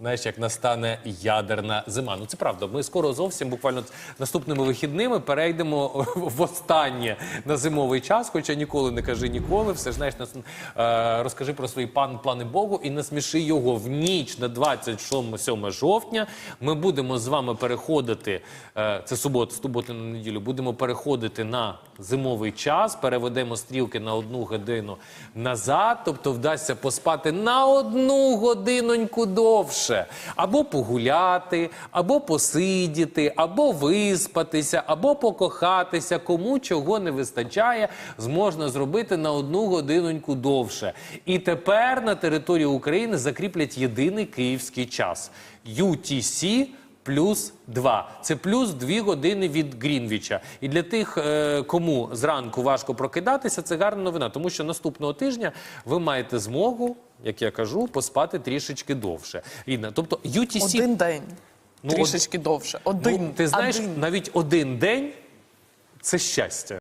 Знаєш, як настане ядерна зима. Ну це правда. Ми скоро зовсім буквально наступними вихідними перейдемо в останнє на зимовий час. Хоча ніколи не кажи ніколи. Все ж знаєш, нас е, розкажи про свої пан плани Богу і насміши його в ніч на 27 жовтня. Ми будемо з вами переходити. е, це субота, з суботи на неділю. Будемо переходити на зимовий час. Переведемо стрілки на одну годину назад. Тобто вдасться поспати на одну годиноньку довше, або погуляти, або посидіти, або виспатися, або покохатися. Кому чого не вистачає, зможна зробити на одну годиноньку довше. І тепер на території України закріплять єдиний київський час UTC плюс 2. Це плюс 2 години від Грінвіча. І для тих, е, кому зранку важко прокидатися, це гарна новина, тому що наступного тижня ви маєте змогу, як я кажу, поспати трішечки довше. Рідна, тобто UTC... Один день. Ну, Трішечки довше. Один. Ну, ти знаєш, Один. навіть один день це щастя.